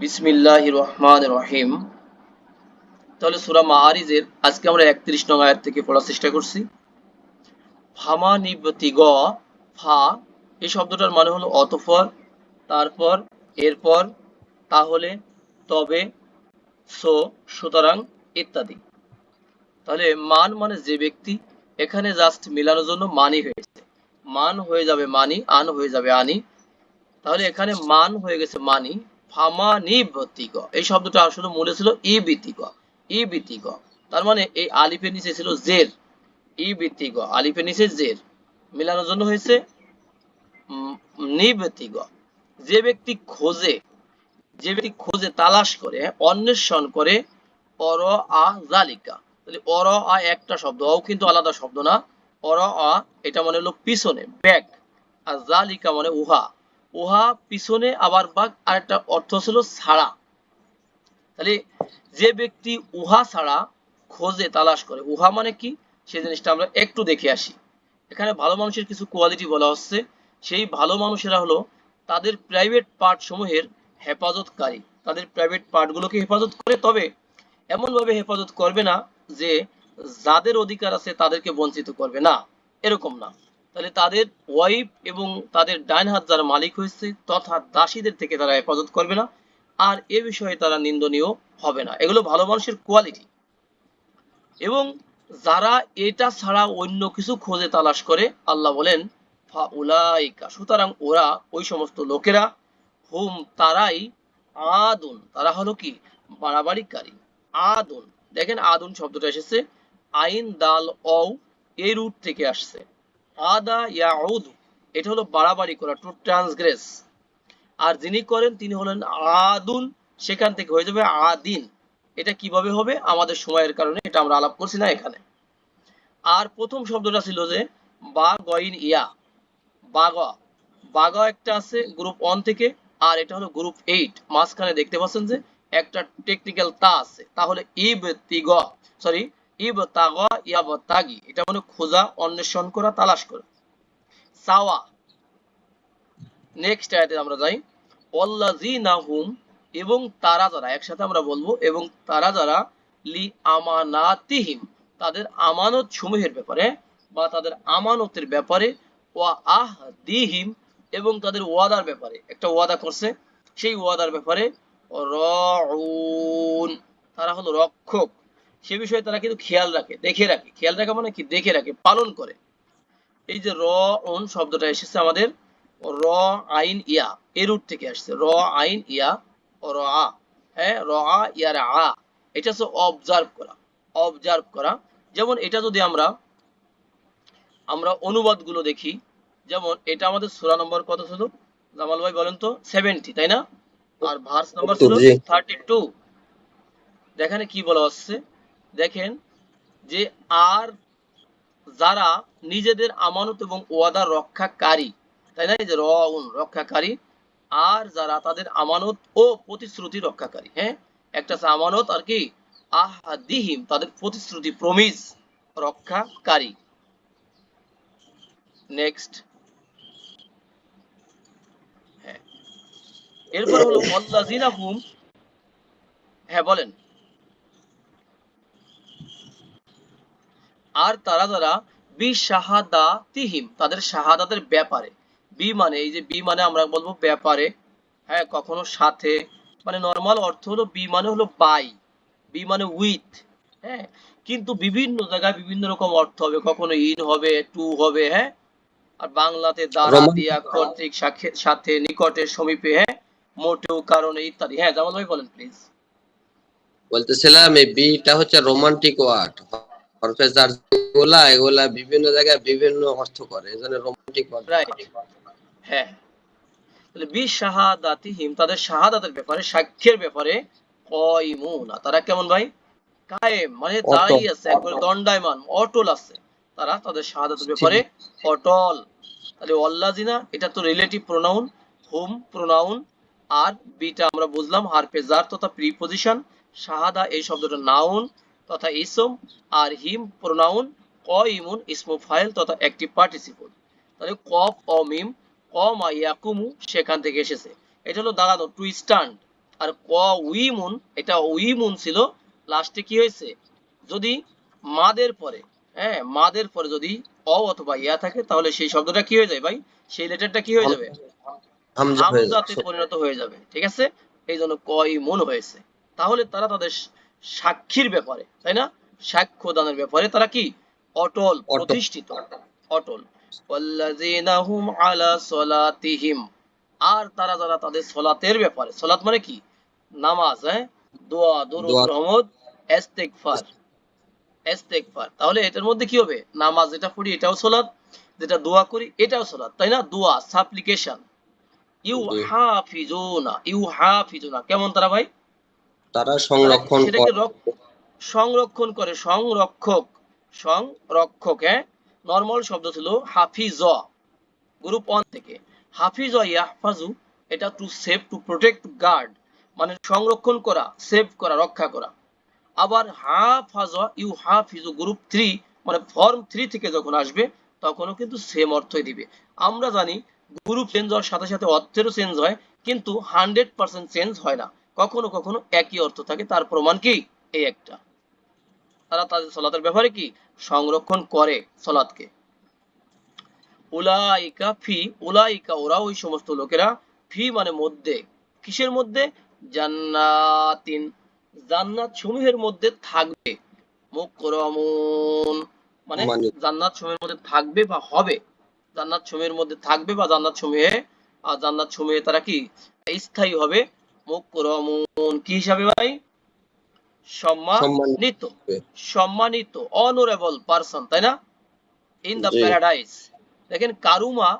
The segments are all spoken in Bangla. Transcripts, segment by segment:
বিসমিল্লাহ রহমান রহিম তাহলে সুরা আজকে আমরা একত্রিশ নং থেকে পড়ার চেষ্টা করছি। ফামা নিবতি গ ফা, এই শব্দটার মানে হলো অতঃপর, তারপর, এরপর, তাহলে, তবে, সো, সুতরাং, ইত্যাদি। তাহলে মান মানে যে ব্যক্তি এখানে জাস্ট মিলানোর জন্য মানি হয়েছে। মান হয়ে যাবে মানি, আন হয়ে যাবে আনি। তাহলে এখানে মান হয়ে গেছে মানি। ফামানিবতিক এই শব্দটা আসলে মূলে ছিল ই বিতিক ই বিতিক তার মানে এই আলিফের নিচে ছিল জের। ই বিতিক আলিফের নিচে জের। মিলানোর জন্য হয়েছে নিবতিক যে ব্যক্তি খোঁজে, যে ব্যক্তি খোঁজে, তালাশ করে, অন্বেষণ করে অর আ জালিকা তাহলে অর আ একটা শব্দ, অও কিন্তু আলাদা শব্দ না। অর আ এটা মানে হলো পিছনে ব্যাক আর জালিকা মানে উহা। উহা পিছনে আবার বাঘ, আরেকটা অর্থ ছিল ছাড়া তাহলে যে ব্যক্তি উহা ছাড়া খোঁজে, তালাশ করে, উহা মানে কি? সেই জিনিসটা আমরা একটু দেখে আসি। এখানে ভালো মানুষের কিছু কোয়ালিটি বলা হচ্ছে। সেই ভালো মানুষেরা হলো তাদের প্রাইভেট পার্ট সমূহের হেফাজতকারী। তাদের প্রাইভেট পার্টগুলোকে হেফাজত করে, তবে এমন ভাবে হেফাজত করবে না যে যাদের অধিকার আছে তাদেরকে বঞ্চিত করবে না। এরকম না। তাহলে তাদের ওয়াইফ এবং তাদের ডাইন হাত যারা মালিক হয়েছে তথা দাসীদের থেকে তারা হেফাজত করবে না। আর এ বিষয়ে তারা নিন্দনীয় হবে না। এগুলো ভালো মানুষের কোয়ালিটি এবং যারা এটা ছাড়া অন্য কিছু খোঁজে তালাশ করে, আল্লাহ বলেন সুতরাং ওরা ওই সমস্ত লোকেরা হুম, তারাই আদুন। তারা হলো কি? বাড়াবাড়িকারী আদুন। দেখেন আদুন শব্দটা এসেছে। আইন দাল অ এই রুট থেকে আসছে। আদা ইয়াউদু, এটা হলো বাড়াবাড়ি করা টু ট্রান্সগ্রেস আর যিনি করেন, তিনি হলেন আদুন, সেখান থেকে হয়ে যাবে আদিন। এটা কীভাবে হবে? আমাদের সময়ের কারণে, এটা আমরা আলাপ করছি না এখানে। আর প্রথম শব্দটা ছিল যে, বা গইন ইয়া বাগা বাগা একটা আছে গ্রুপ ওয়ান থেকে, আর এটা হলো গ্রুপ এইট মাঝখানে দেখতে পাচ্ছেন যে, একটা টেকনিক্যাল তা আছে, তাহলে ইব তিগ সরি এটা মানে খোঁজা, অন্বেষণ করা, তালাশ করা। সাওয়া। নেক্সট আয়াতে আমরা যাই। এবং তারা যারা, একসাথে আমরা বলব, এবং তারা যারা লি আমানাতিহিম, তাদের আমানত সমূহের ব্যাপারে বা তাদের আমানতের ব্যাপারে, ওয়া আহদিহিম, এবং তাদের ওয়াদার ব্যাপারে। একটা ওয়াদা করছে, সেই ওয়াদার ব্যাপারে তারা হলো রক্ষক। সে বিষয়ে তারা কিন্তু খেয়াল রাখে দেখে রাখে। খেয়াল রাখা মানে কি? দেখে রাখে পালন করে। এই যে র অন শব্দটা এসেছে আমাদের র আইন ইয়া। এ রুট থেকে আসছে। র আইন ইয়া র আ। হ্যাঁ? র আ ইয়ার আ। এটা হচ্ছে অবজার্ভ করা। অবজার্ভ করা। যেমন এটা যদি আমরা আমরা অনুবাদগুলো দেখি যেমন এটা আমাদের সূরা নম্বর কত ছিল? জামাল ভাই বলেন তো 70 তাই না? আর ভার্স নম্বর ছিল জি। 32 দেখেন কি বলা হচ্ছে? দেখেন যে আর যারা নিজেদের আমানত এবং ওয়াদা রক্ষাকারী, তাই না? যে রউন, রক্ষাকারী, আর যারা তাদের আমানত ও প্রতিশ্রুতি রক্ষাকারী হ্যাঁ? একটা আমানত আর কি, আহাদিহিম, তাদের প্রতিশ্রুতি প্রমিজ রক্ষাকারী। নেক্সট হ্যাঁ। এরপর হলো হ্যাঁ বলেন। আর তারা যারা বি শাহাদাতিহিম তাদের শাহাদাতের ব্যাপারে। বি মানে এই যে বি মানে আমরা বলব ব্যাপারে হ্যাঁ কখনো সাথে। মানে নর্মাল অর্থ হলো বি মানে হলো বাই বি মানে উইথ হ্যাঁ। কিন্তু বিভিন্ন জায়গায় বিভিন্ন রকম অর্থ হবে কখনো ইন হবে টু হবে হ্যাঁ। আর বাংলাতে দ্বারা দিয়া কর্তৃক সাথে- সাথে নিকটে সমীপে হ্যাঁ মোটেও কারণে ইত্যাদি। হ্যাঁ জামাল ভাই বলেন প্লিজ বলতেছিলাম এই বিটা হচ্ছে রোমান্টিক ওয়ার্ড হরফে এগুলা এগুলা বিভিন্ন জায়গায় বিভিন্ন অর্থ করে এই জন্য রোমান্টিক হ্যাঁ। তাহলে বি শাহাদাতিহিম তাদের শাহাদাতের ব্যাপারে সাক্ষ্যের ব্যাপারে কয়মুনা তারা কেমন ভাই? কায়েম মানে আছে একবার দণ্ডায়মান অটল আছে। তারা তাদের শাহাদাতের ব্যাপারে অটল। তাহলে অল্লাজিনা এটা তো রিলেটিভ প্রোনাউন হুম প্রোনাউন আর বিটা আমরা বুঝলাম হারফে জার তথা প্রিপজিশন শাহাদা এই শব্দটা নাউন তথা ইসম আর হিম প্রোনাউন কয়মুন ইসমু ফাইল তথা অ্যাক্টিভ পার্টিসিপল। তাহলে কফ ও মিম কম ইয়াকুমু সেখান থেকে এসেছে। এটা হলো দাঁড়ানো টু স্ট্যান্ড। আর ক উইমুন এটা উইমুন ছিল লাস্টে কি হয়েছে? যদি মাদের পরে হ্যাঁ মাদের পরে যদি অ অথবা ইয়া থাকে তাহলে সেই শব্দটা কি হয়ে যায় ভাই? সেই লেটারটা কি হয়ে যাবে? হামজাতে পরিণত হয়ে যাবে ঠিক আছে? এই জন্য কয় মন হয়েছে। তাহলে তারা তাদের সাক্ষীর ব্যাপারে তাই না? সাক্ষ্য দানের ব্যাপারে তারা কি? অটল। প্রতিষ্ঠিত। অটল। আলা সলাতিহিম। আর তারা যারা তাদের সলাতের ব্যাপারে সলাত মানে কি? নামাজ হ্যাঁ? দোয়া দরুদ। রহমত ইস্তেগফার। ইস্তেগফার। তাহলে এটার মধ্যে কি হবে? নামাজ যেটা পড়ি এটাও সলাত যেটা দোয়া করি এটাও সলাত তাই না? দোয়া সাপ্লিকেশন। ইউ। হাফিজুনা ইউ হাফিজুনা কেমন তারা ভাই? তারা সংরক্ষণ সেটাকে সংরক্ষণ করে। সংরক্ষক। সংরক্ষক হ্যাঁ? নর্মাল শব্দ ছিল হাফিজ। গ্রুপ ওয়ান থেকে। হাফিজ ইয়াহফাজু এটা to save to protect guard মানে সংরক্ষণ করা সেভ করা রক্ষা করা। আবার হাফাজ ইউ হাফিজু গ্রুপ থ্রি মানে ফর্ম থ্রি থেকে যখন আসবে তখনও কিন্তু সেম অর্থই দিবে। আমরা জানি গ্রুপ চেঞ্জ হওয়ার সাথে সাথে অর্থেরও চেঞ্জ হয় কিন্তু হান্ড্রেড পার্সেন্ট চেঞ্জ হয় না। কখনো কখনো একই অর্থ থাকে। তার প্রমাণ কি? এই একটা। তারা তাদের সলাতের ব্যাপারে কি? সংরক্ষণ করে সলাৎকে। উলাইকা ফি উলাইকা ওরা ওই সমস্ত লোকেরা ফি মানে মধ্যে। কিসের মধ্যে? জান্নাতিন। জান্নাত সমূহের মধ্যে থাকবে। মুকরমুন। মানে মানে- জান্নাত সমূহের মধ্যে থাকবে বা হবে। জান্নাত সমূহের মধ্যে থাকবে বা জান্নাত সমূহে আর জান্নাত সমূহে তারা কি? স্থায়ী হবে। মুকরমুন। কি হিসাবে ভাই? সম্মানিত। সম্মানিত। অনারেবল পারসন তাই না? ইন দ্য প্যারাডাইস দেখেন কারুমা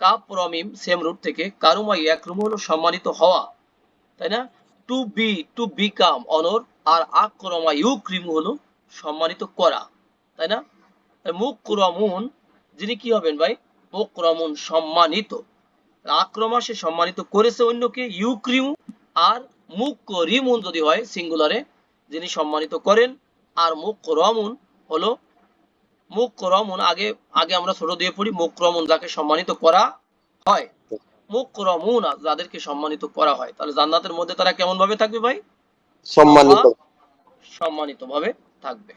কাপ রমিম সেম রুট থেকে কারুমা ইয়াকরুম হলো সম্মানিত হওয়া তাই না? টু বি টু বিকাম অনর আর আক্রমা ইউক্রিম হলো সম্মানিত করা তাই না? মুকরমুন যিনি কি হবেন ভাই? মুকরমুন সম্মানিত। আক্রমা সে সম্মানিত করেছে অন্যকে ইউক্রিম আর মুকরিমুন যদি হয় সিঙ্গুলারে যিনি সম্মানিত করেন আর মুকরমুন হলো মুকরমুন আগে আগে আমরা ছোট দিয়ে পড়ি মুকরমুন যাকে সম্মানিত করা হয়। মুকরমুন যাদেরকে সম্মানিত করা হয়। তাহলে জান্নাতের মধ্যে তারা কেমন ভাবে থাকবে ভাই? সম্মানিত। সম্মানিত ভাবে থাকবে।